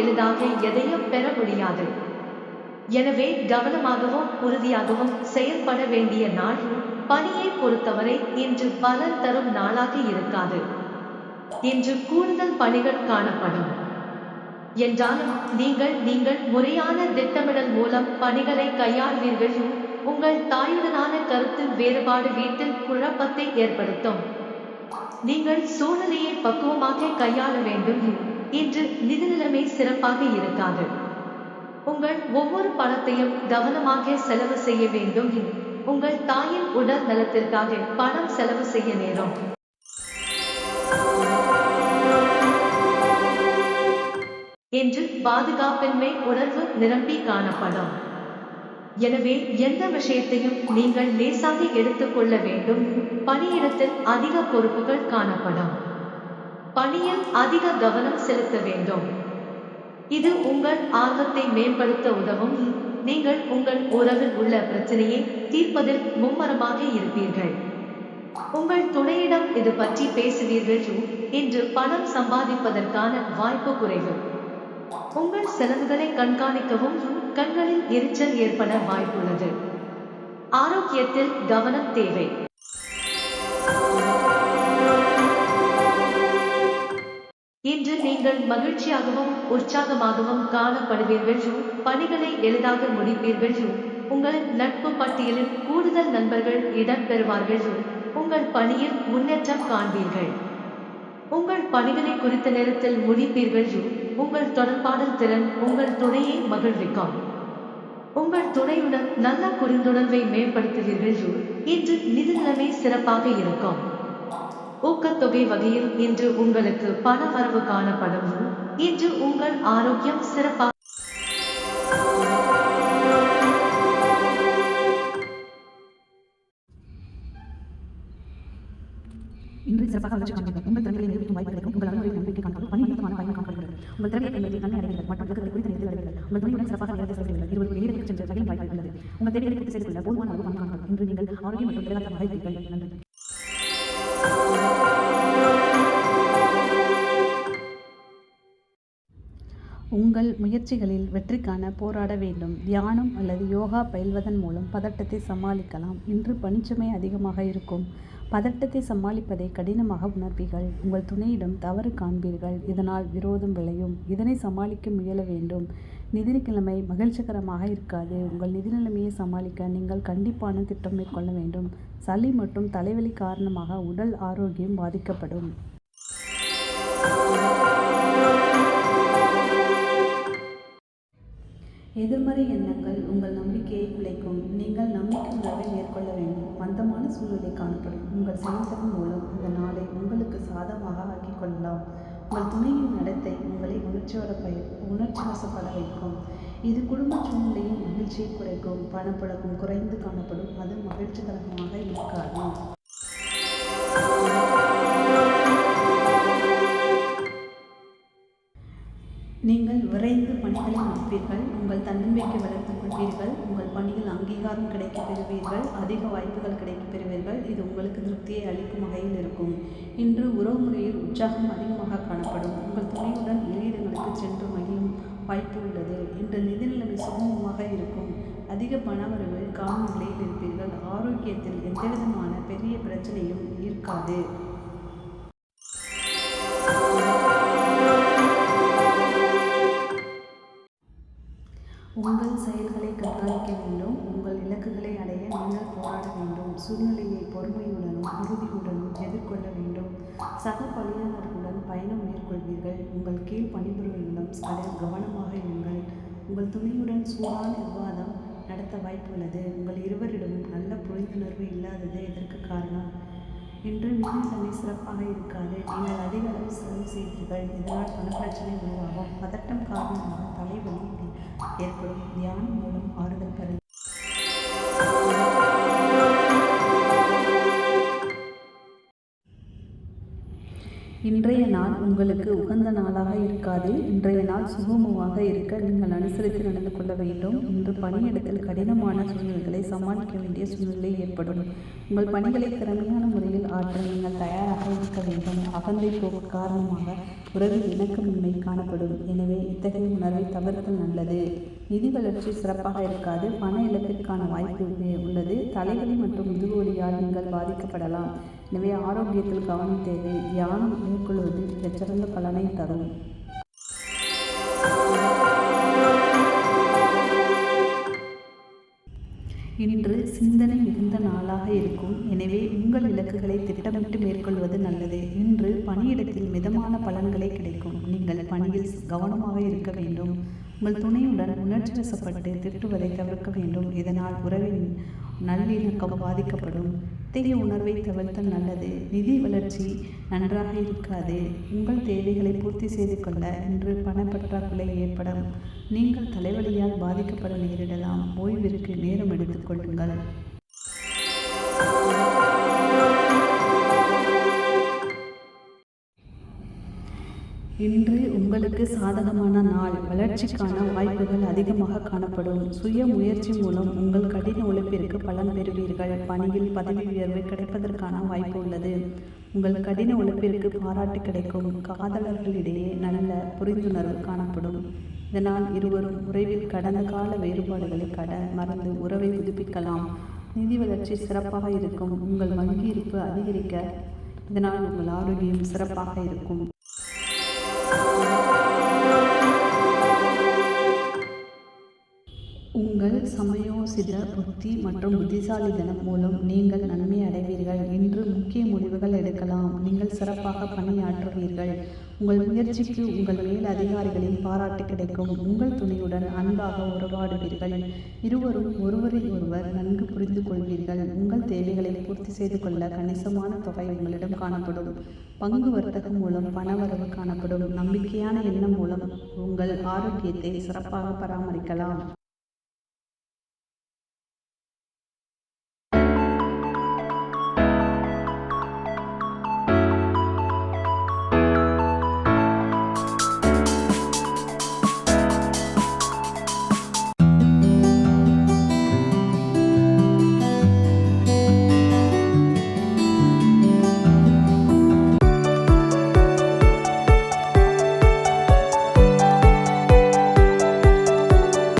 எளிதாக எதையும் பெற முடியாது. எனவே கவனமாகவும் உறுதியாகவும் செயல்பட வேண்டிய நாள் பணியை பொறுத்தவரை இன்று பலன் தரும் நாளாக இருக்காது. இன்று கூடுதல் பணிகள் காணப்படும். என்றாலும் நீங்கள் நீங்கள் முறையான திட்டமிடல் மூலம் பணிகளை கையாள்வீர்கள். உங்கள் தாயுடனான கருத்து வேறுபாடு வீட்டில் குழப்பத்தை ஏற்படுத்தும். நீங்கள் சூழ்நிலையை பக்குவமாக கையாள வேண்டும். இன்று நிதி நிலைமை சிறப்பாக இருக்காது. உங்கள் ஒவ்வொரு பணத்தையும் கவனமாக செலவு செய்ய வேண்டும். உங்கள் தாயின் உடல் நலத்திற்காக பணம் செலவு செய்ய நேரும். என்று பாதுகாப்பின்மை உணர்வு நிரம்பி காணப்படும். எனவே எந்த விஷயத்தையும் நீங்கள் லேசாக எடுத்துக்கொள்ள வேண்டும். பணியிடத்தில் அதிக பொறுப்புகள் காணப்படும். பணியில் அதிக கவனம் செலுத்த வேண்டும். இது உங்கள் ஆர்வத்தை மேம்படுத்த உதவும். நீங்கள் உங்கள் உறவில் உள்ள பிரச்சனையை தீர்ப்பதில் மும்மரமாக இருப்பீர்கள். உங்கள் துணையிடம் இது பற்றி பேசுவீர்கள் என்று பணம் சம்பாதிப்பதற்கான வாய்ப்பு குறைவு. உங்கள் செலவுகளை கண்காணிக்கவும் கண்களில் எரிச்சல் ஏற்பட வாய்ப்புள்ளது. ஆரோக்கியத்தில் கவனம் தேவை. இன்று நீங்கள் மகிழ்ச்சியாகவும் உற்சாகமாகவும் காணப்படுவீர்கள் பணிகளை எளிதாக முடிப்பீர்கள் உங்கள் நட்பு பட்டியலில் கூடுதல் நண்பர்கள் இடம் பெறுவார்கள் உங்கள் பணியில் முன்னேற்றம் காண்பீர்கள். உங்கள் பணிகளை குறித்த நேரத்தில் முடிப்பீர்கள் உங்கள் தொடர்பாடல் திறன் உங்கள் துணையை மகிழ்விக்கும். உங்கள் துணையுடன் நல்ல புரிந்துணர்வை மேம்படுத்துவீர்கள் இன்று நிதி நிலைமை சிறப்பாக இருக்கும். ஊக்கத்தொகை வகையில் இன்று உங்களுக்கு பண வரவு காணப்படும். இன்று உங்கள் ஆரோக்கியம் சிறப்பாக இன்று சிறப்பாக வளர்ச்சி காண்பீர்கள் உங்கள் திறன்களை நிரூபிக்கும் வாய்ப்பு கிடைக்கும் உங்கள் நம்பிக்கை காண்பார்கள் பணி நிமித்தமான பயணம் காண்பீர்கள் உங்கள் திறனை பயன்படுத்தி நன்மை அடைவீர்கள். மற்றும் குறித்த நேரத்தில் அடைவீர்கள். உங்கள் துணையுடன் சிறப்பாக நேரத்தை செலவிடுங்கள் இருவர் வெளியிடத்தில் சென்று ரயில் வாய்ப்பு உள்ளது. உங்கள் தேவைகளை பூர்த்தி செய்து கொள்ள போதுமான அளவு பணம் காண்பார்கள் இன்று நீங்கள் ஆரோக்கியம் மற்றும் திறகாற்றமாக இருப்பீர்கள் நன்றி. உங்கள் முயற்சிகளில் வெற்றிக்கான போராட வேண்டும். தியானம் அல்லது யோகா பயில்வதன் மூலம் பதட்டத்தை சமாளிக்கலாம். இன்று பணிச்சுமை அதிகமாக இருக்கும். பதட்டத்தை சமாளிப்பதை கடினமாக உணர்வீர்கள். உங்கள் துணையிடம் தவறு காண்பீர்கள். இதனால் விரோதம் விளையும். இதனை சமாளிக்க முயல வேண்டும். நிதி நிலைமை மகிழ்ச்சிகரமாக இருக்காது. உங்கள் நிதி நிலைமையை சமாளிக்க நீங்கள் கண்டிப்பான திட்டம் மேற்கொள்ள வேண்டும். சளி மற்றும் தலைவலி காரணமாக உடல் ஆரோக்கியம் பாதிக்கப்படும். எதிர்மறை எண்ணங்கள் உங்கள் நம்பிக்கையை குலைக்கும். நீங்கள் நம்பிக்கை உணர்வை மேற்கொள்ள வேண்டும். மந்தமான சூழ்நிலை காணப்படும். உங்கள் செயல்திறன் மூலம் இந்த நாளை உங்களுக்கு சாதமாக ஆக்கிக் கொள்ளலாம். உங்கள் துணையின் நடத்தை உங்களை உணர்ச்சியோட பய உணர்ச்சி வசப்பட வைக்கும். இது குடும்ப சூழ்நிலையின் மகிழ்ச்சியை குறைக்கும் பணப்புழக்கம் குறைந்து காணப்படும். அது மகிழ்ச்சிகரமாக இருக்காது. நீங்கள் விரைந்து பணிகளை முடிப்பீர்கள் உங்கள் தன்னம்பிக்கை வளர்த்துக் கொள்வீர்கள். உங்கள் பணியில் அங்கீகாரம் கிடைக்கப் பெறுவீர்கள். அதிக வாய்ப்புகள் கிடைக்கப் பெறுவீர்கள். இது உங்களுக்கு திருப்தியை அளிக்கும் வகையில் இருக்கும். இன்று உறவுமுறையில் உற்சாகம் அதிகமாக காணப்படும். உங்கள் துணையுடன் வெளியிடங்களுக்கு சென்று மகிழும் வாய்ப்பு உள்ளது. இன்று நிதிநிலைமை சுகமமாக இருக்கும். அதிக பணவரவு காணும் நிலையில் இருப்பீர்கள். ஆரோக்கியத்தில் எந்தவிதமான பெரிய பிரச்சனையும் இருக்காது. உங்கள் கண்காணிக்க வேண்டும். உங்கள் இலக்குகளை அடைய நீங்கள் போராட வேண்டும். சூழ்நிலையை பொறுமையுடனும் உறுதியுடனும் எதிர்கொள்ள வேண்டும். சக பணியாளர்களுடன் பயணம் மேற்கொள்வீர்கள். உங்கள் கீழ் பணிபுரிவர்களிடம் அதில் கவனமாக இருங்கள். உங்கள் துணையுடன் சூடான விவாதம் நடத்த வாய்ப்புள்ளது. உங்கள் இருவரிடமும் நல்ல புரிந்துணர்வு இல்லாதது இதற்கு காரணம்? இன்று நிதி சிறப்பாக இருக்காது. நீங்கள் அதிக அளவு செலவு செய்வீர்கள் இதனால் பணப்பிரச்சனை உருவாகும். பதட்டம் காரணமாக தலைவலி ஏற்படும் தியானம் மூலம் ஆறுதல் பெற இன்றைய நாள் உங்களுக்கு உகந்த நாளாக இருக்காது. இன்றைய நாள் சுகமமாக இருக்க நீங்கள் அனுசரித்து நடந்து கொள்ள வேண்டும். இன்று பணியிடத்தில் கடினமான சூழ்நிலைகளை சமாளிக்க வேண்டிய சூழ்நிலை ஏற்படும். உங்கள் பணிகளை திறமையான முறையில் ஆற்ற நீங்கள் தயாராக இருக்க வேண்டும். அகந்தை போக்கு காரணமாக உறவில் இணக்கமின்மை காணப்படும். எனவே இத்தகைய உணர்வை தவிர்த்தல் நல்லது. நிதி வளர்ச்சி சிறப்பாக இருக்காது. பண இழப்பிற்கான வாய்ப்பு உள்ளது. தலைவலி மற்றும் முதுகுவலியால் நீங்கள் பாதிக்கப்படலாம். எனவே ஆரோக்கியத்தில் கவனம் தேவை. தியானம் மேற்கொள்வது மிகச்சிறந்த பலனை தரும். இன்று சிந்தனை மிகுந்த நாளாக இருக்கும். எனவே உங்கள் இலக்குகளை திட்டமிட்டு மேற்கொள்வது நல்லது. இன்று பணியிடத்தில் மிதமான பலன்களை கிடைக்கும். நீங்கள் பணியில் கவனமாக இருக்க வேண்டும். உங்கள் துணையுடன் உணர்ச்சி வசப்பட்டு திட்டுவதை தவிர்க்க வேண்டும். இதனால் உறவின் நல்லிணக்கம் பாதிக்கப்படும். இத்தகைய உணர்வை தவிர்த்தல் நல்லது. நிதி வளர்ச்சி நன்றாக இருக்காது. உங்கள் தேவைகளை பூர்த்தி செய்து கொள்ள இன்று பணப்பற்றாக்குறை ஏற்படும். நீங்கள் தலைவலியால் பாதிக்கப்பட நேரிடலாம். ஓய்விற்கு நேரம் எடுத்துக்கொள்ளுங்கள் இன்று உங்களுக்கு சாதகமான நாள். வளர்ச்சிக்கான வாய்ப்புகள் அதிகமாக காணப்படும். சுய முயற்சி மூலம் உங்கள் கடின உழைப்பிற்கு பலன் பெறுவீர்கள். பணியில் பதவி உயர்வு கிடைப்பதற்கான வாய்ப்பு உள்ளது. உங்கள் கடின உழைப்பிற்கு பாராட்டு கிடைக்கும். காதலர்களிடையே நல்ல புரிந்துணர்வு காணப்படும். இதனால் இருவரும் உறவில் கடந்த கால வேறுபாடுகளை கட மறந்து உறவை புதுப்பிக்கலாம். நிதி வளர்ச்சி சிறப்பாக இருக்கும். உங்கள் வங்கி இருப்பு அதிகரிக்க இதனால் உங்கள் ஆரோக்கியம் சிறப்பாக இருக்கும். உங்கள் சமயோசித புத்தி மற்றும் புத்திசாலிதனம் மூலம் நீங்கள் நன்மை அடைவீர்கள் இன்று முக்கிய முடிவுகள் எடுக்கலாம். நீங்கள் சிறப்பாக பணியாற்றுவீர்கள். உங்கள் முயற்சிக்கு உங்கள் மேல் அதிகாரிகளின் பாராட்டு கிடைக்கும். உங்கள் துணையுடன் அன்பாக உறவாடுவீர்கள். இருவரும் ஒருவரை ஒருவர் நன்கு புரிந்து கொள்வீர்கள். உங்கள் தேவைகளை பூர்த்தி செய்து கொள்ள கணிசமான தொகை உங்களிடம் காணப்படும். பங்கு வர்த்தகம் மூலம் பணவரவு காணப்படும். நம்பிக்கையான எண்ணம் மூலம் உங்கள் ஆரோக்கியத்தை சிறப்பாக பராமரிக்கலாம்.